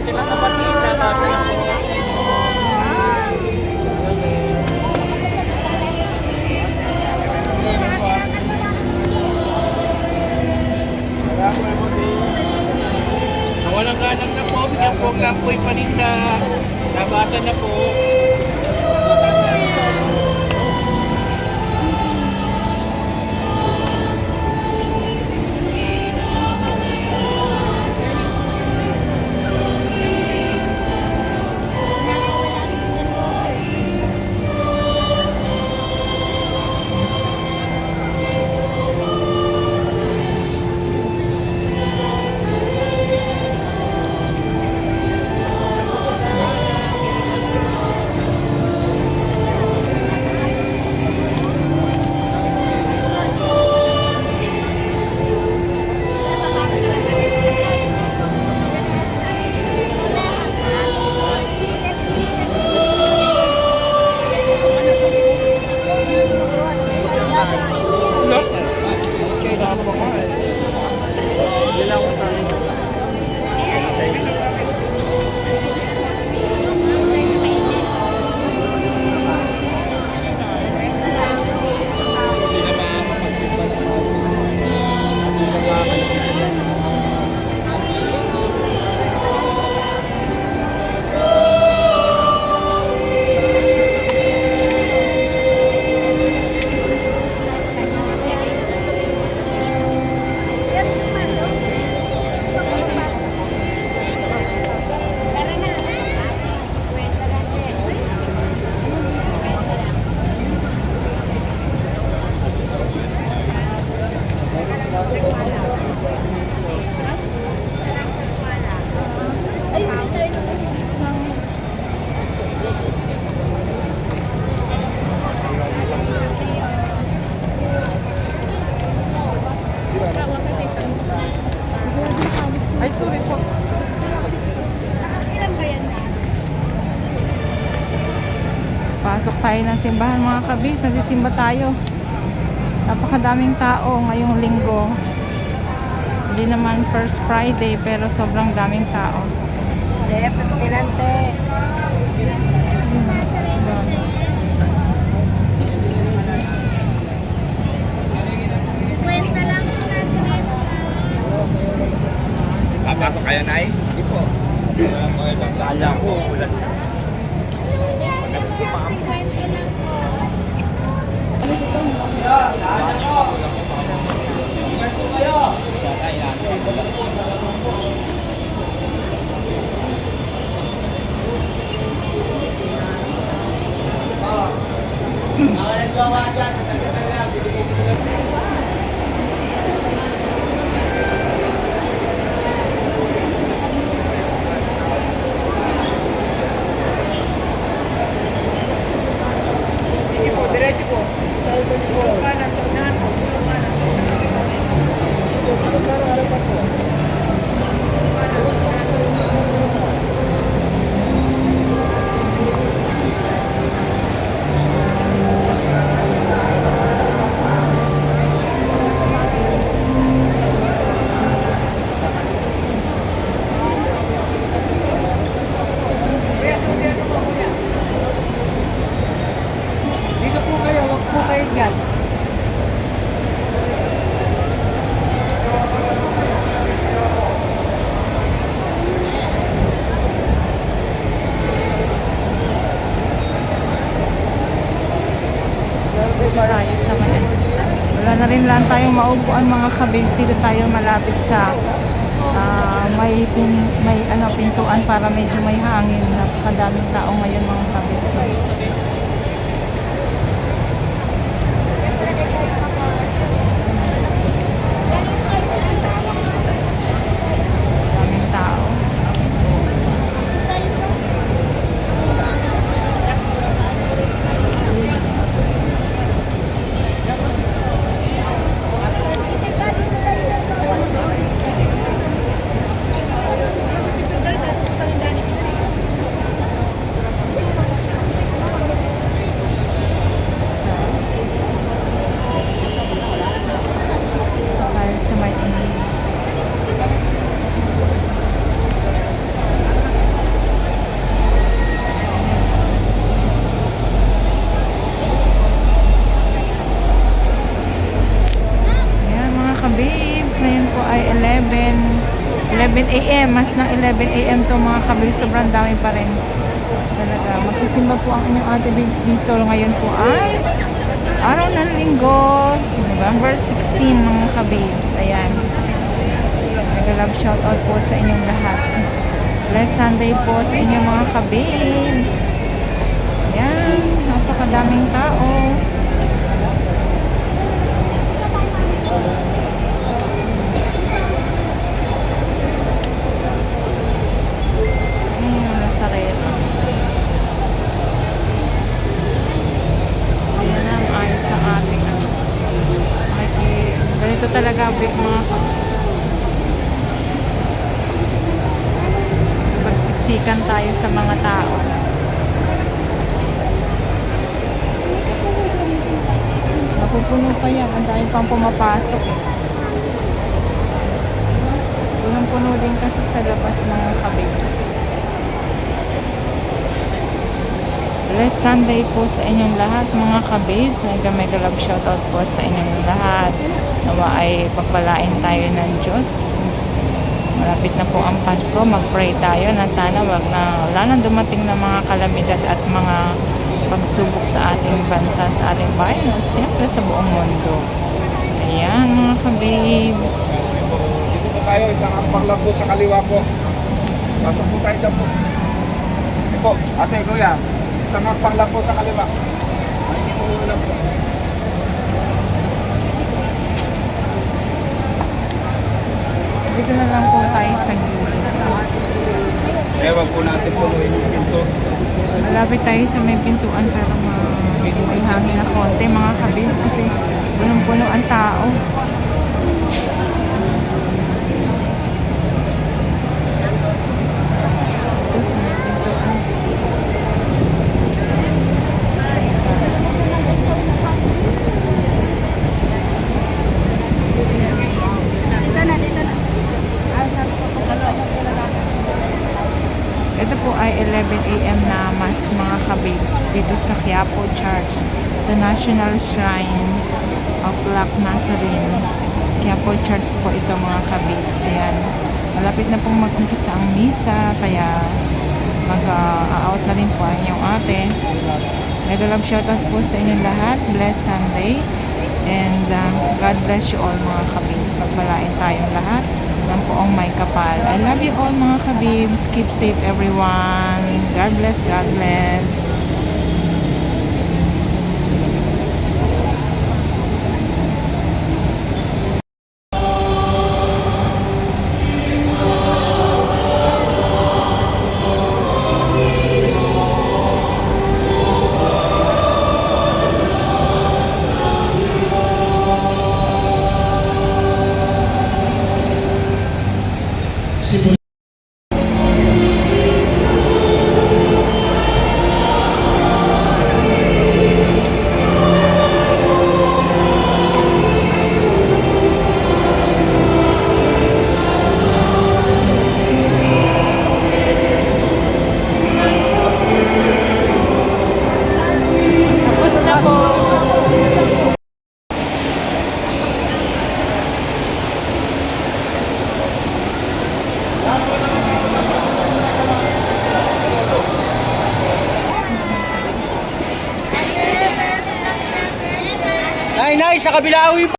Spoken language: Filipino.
Importante lang kapatid. Na po. Nawalang ganang na po. Bigyan po lang po yung paninda. Nabasa na po. Ay, sorry po. Pasok tayo ng simbahan mga kabis. Nagsisimba tayo. Napakadaming tao ngayong linggo. Hindi naman first Friday pero sobrang daming tao. Tilante. Papasok kayo, Nay? Hindi po. Kala ko, ulan. Sige po, diretso po. Tulong kanan sa unahan po. Tulong kanan sa unahan. Tulong kanan, harapan po. Tulong kanan sa unahan po. Kuya, kuya, kuya, kuya. Dito po kayo, wag po kayo dyan. tayo sa Mayan. Wala na rin lang tayong maupuan mga kabibs. Dito tayo malapit sa ah, may pin, may ano pintuan para medyo may hangin. Napakadaming tao ngayon mga kabibs. Daming 11 11 a.m. Mas ng 11 a.m. to mga kabili. Sobrang dami pa rin. Talaga. Magsisimba po ang inyong ate babes dito. Ngayon po ay araw ng linggo. November 16 mga kababes. Ayan. Nag-love shoutout po sa inyong lahat. Blessed Sunday po sa inyong mga kababes. Ayan. Napakadaming tao. Hmm, Nazareno. Ayan ang ayos sa ating ano. Maki, ganito talaga big mga ka. Pagsiksikan tayo sa mga tao. Napupuno pa yan. Ang dahil pang pumapasok. Punong-puno din kasi sa labas mga kabibs. Blessed Sunday po sa inyong lahat mga kabis. Mega mega love shoutout po sa inyong lahat. Nawa ay pagpalain tayo ng Diyos. Malapit na po ang Pasko. Mag-pray tayo na sana wag na wala nang dumating na mga kalamidad at mga pagsubok sa ating bansa, sa ating bayan at siyempre sa buong mundo. Ayan mga kabibs. Dito po tayo, isang ampang lang po sa kaliwa po. Pasok po tayo dyan po. Ito ate, kuya. Isang ampang lang po sa kaliwa. Ay, ito lang po. Dito na lang po tayo sa gilid. Wag po natin po yung pinto. Malapit tayo sa may pintuan pero may hangin na konti mga kabis kasi punong-puno ang tao. Ito sa may pintuan. Dito na, dito na. Ah, sabi ko, pagkakasap ko na lang. Ito po ay 11 a.m. mas mga kabibs dito sa Quiapo Church sa National Shrine of Black Nazarene. Quiapo Church po ito mga kabibs. Ayan. Malapit na pong mag-umpisa ang misa kaya mag-out na rin po ang inyong ate. Mega love shoutout po sa inyong lahat. Blessed Sunday. And uh, God bless you all mga kabibs. Pagpalain tayong lahat ng poong may kapal. I love you all mga kabibs. Keep safe everyone. God bless, God bless. Sa kabila awi